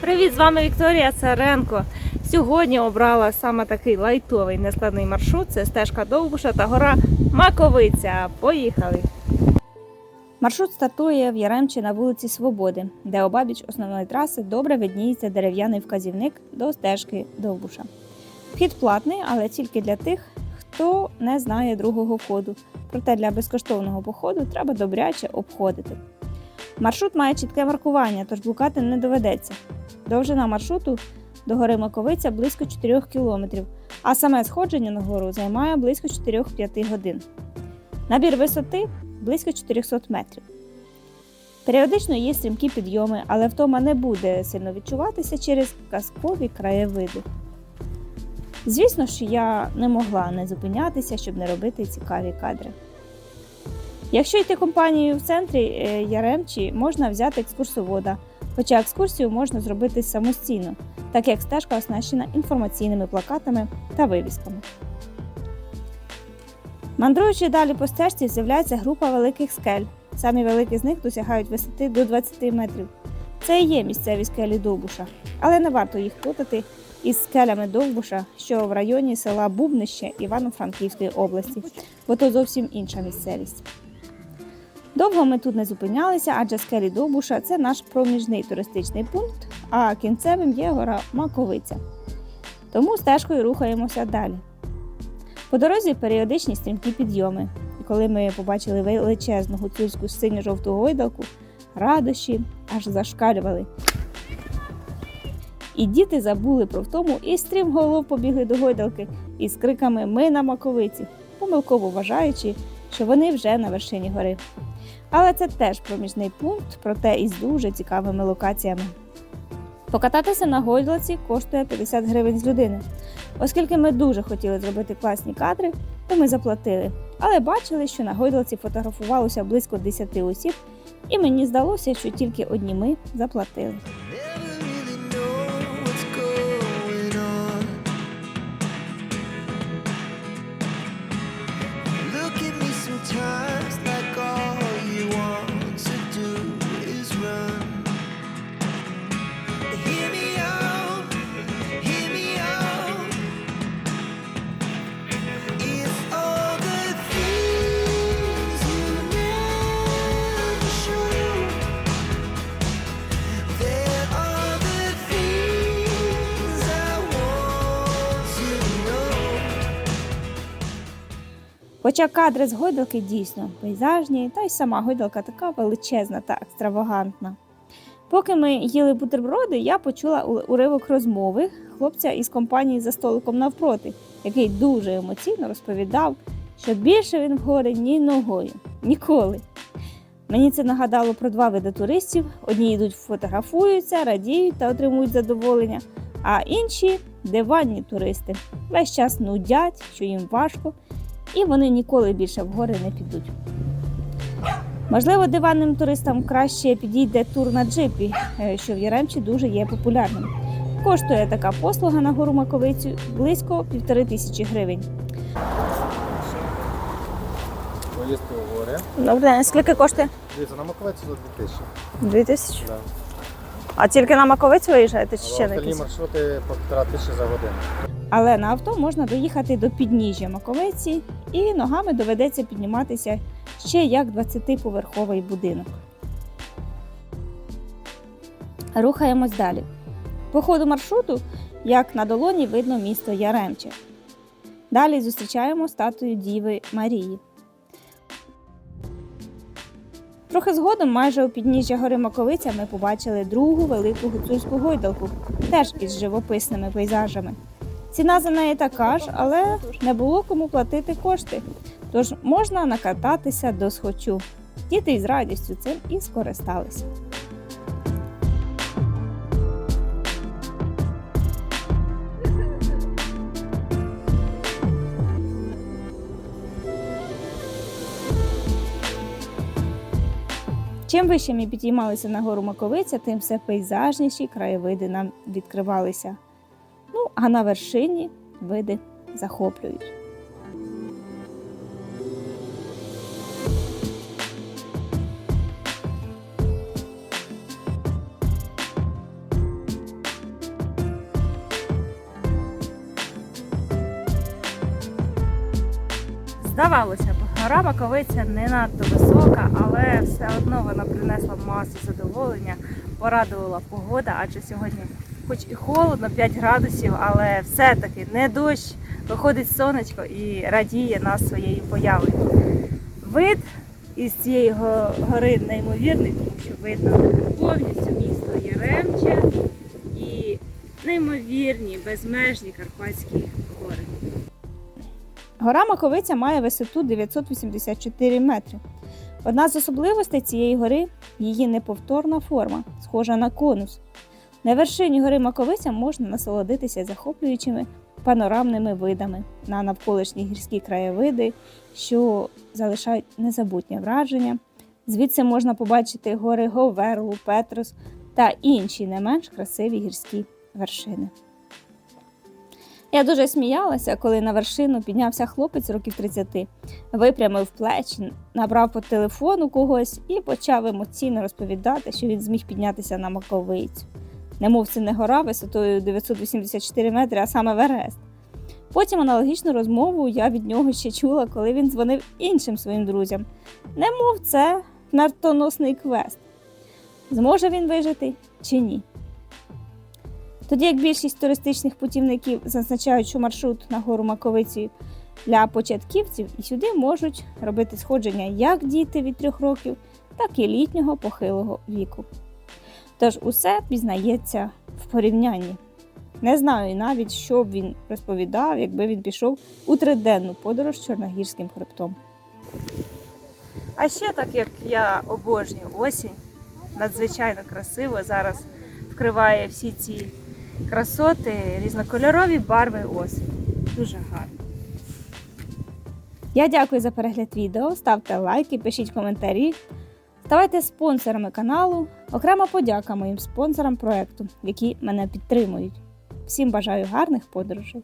Привіт, з вами Вікторія Царенко. Сьогодні обрала саме такий лайтовий нескладний маршрут. Це стежка Довбуша та гора Маковиця. Поїхали! Маршрут стартує в Яремчі на вулиці Свободи, де обабіч основної траси добре видніється дерев'яний вказівник до стежки Довбуша. Вхід платний, але тільки для тих, хто не знає другого входу. Проте для безкоштовного походу треба добряче обходити. Маршрут має чітке маркування, тож блукати не доведеться. Довжина маршруту до гори Маковиця близько 4 кілометрів, а саме сходження на гору займає близько 4-5 годин. Набір висоти близько 400 метрів. Періодично є стрімкі підйоми, але втома не буде сильно відчуватися через казкові краєвиди. Звісно ж, я не могла не зупинятися, щоб не робити цікаві кадри. Якщо йти компанією в центрі е, Яремчі, можна взяти екскурсовода, хоча екскурсію можна зробити самостійно, так як стежка оснащена інформаційними плакатами та вивісками. Мандруючи далі по стежці, з'являється група великих скель. Самі великі з них досягають висоти до 20 метрів. Це і є місцеві скелі Довбуша, але не варто їх плутати із скелями Довбуша, що в районі села Бубнище Івано-Франківської області, бо то зовсім інша місцевість. Довго ми тут не зупинялися, адже скелі Довбуша це наш проміжний туристичний пункт, а кінцевим є гора Маковиця. Тому стежкою рухаємося далі. По дорозі періодичні стрімкі підйоми. І коли ми побачили величезну гуцульську синьо-жовту гойдалку, радощі аж зашкалювали. І діти забули про втому і стрімголов побігли до гойдалки із криками Ми на маковиці, помилково вважаючи, що вони вже на вершині гори. Але це теж проміжний пункт, проте із дуже цікавими локаціями. Покататися на гойдалці коштує 50 гривень з людини. Оскільки ми дуже хотіли зробити класні кадри, то ми заплатили. Але бачили, що на гойдалці фотографувалося близько 10 осіб, і мені здалося, що тільки одні ми заплатили. Хоча кадри з гойдалки дійсно пейзажні, та й сама гойдалка така величезна та екстравагантна. Поки ми їли бутерброди, я почула уривок розмови хлопця із компанії за столиком навпроти, який дуже емоційно розповідав, що більше він в гори ні ногою, ніколи. Мені це нагадало про два види туристів: одні йдуть, фотографуються, радіють та отримують задоволення, а інші диванні туристи весь час нудять, що їм важко, і вони ніколи більше в гори не підуть. Можливо, диванним туристам краще підійде тур на джипі, е, що в Яремчі дуже є популярним. Коштує така послуга на гору Маковицю близько півтори тисячі гривень. Поїздки у гори. Добре, скільки коштує? Дивіться, на Маковеці за 2000. Дві тисячі. Да. А тільки на Маковицю виїжджаєте чи ще на остальні якісь? маршрути по півтора тисячі за годину. Але на авто можна доїхати до підніжжя Маковиці і ногами доведеться підніматися ще як 20-поверховий будинок. Рухаємось далі. По ходу маршруту, як на долоні, видно місто Яремче. Далі зустрічаємо статую Діви Марії. Трохи згодом, майже у підніжжя гори Маковиця, ми побачили другу велику гуцульську гойдалку, теж із живописними пейзажами. Ціна за неї така ж, але не було кому платити кошти. Тож можна накататися до схочу. Діти із радістю цим і скористалися. Чим вище ми підіймалися на гору Маковиця, тим все пейзажніші краєвиди нам відкривалися. Ну, а на вершині види захоплюють. Здавалося б гора Маковиця не надто висока, але все одно вона принесла масу задоволення, порадувала погода, адже сьогодні, хоч і холодно, 5 градусів, але все-таки не дощ, виходить сонечко і радіє нас своєю появою. Вид із цієї гори неймовірний, тому що видно повністю місто Яремче і неймовірні безмежні Карпатські гори. Гора Маковиця має висоту 984 метри. Одна з особливостей цієї гори її неповторна форма, схожа на конус. На вершині гори Маковиця можна насолодитися захоплюючими панорамними видами на навколишні гірські краєвиди, що залишають незабутнє враження. Звідси можна побачити гори Говерлу, Петрос та інші не менш красиві гірські вершини. Я дуже сміялася, коли на вершину піднявся хлопець років 30, випрямив плечі, набрав по телефону когось і почав емоційно розповідати, що він зміг піднятися на маковицю. Немов це не гора висотою 984 метри, а саме Верест. Потім аналогічну розмову я від нього ще чула, коли він дзвонив іншим своїм друзям. Немов це смертоносний квест. Зможе він вижити чи ні? Тоді як більшість туристичних путівників зазначають, що маршрут на гору Маковиці для початківців, і сюди можуть робити сходження як діти від трьох років, так і літнього похилого віку. Тож усе пізнається в порівнянні. Не знаю навіть, що б він розповідав, якби він пішов у триденну подорож чорногірським хребтом. А ще так як я обожнюю осінь, надзвичайно красиво зараз вкриває всі ці красоти, різнокольорові барви осені. Дуже гарно. Я дякую за перегляд відео. Ставте лайки, пишіть коментарі. Ставайте спонсорами каналу. Окрема подяка моїм спонсорам проекту, які мене підтримують. Всім бажаю гарних подорожей!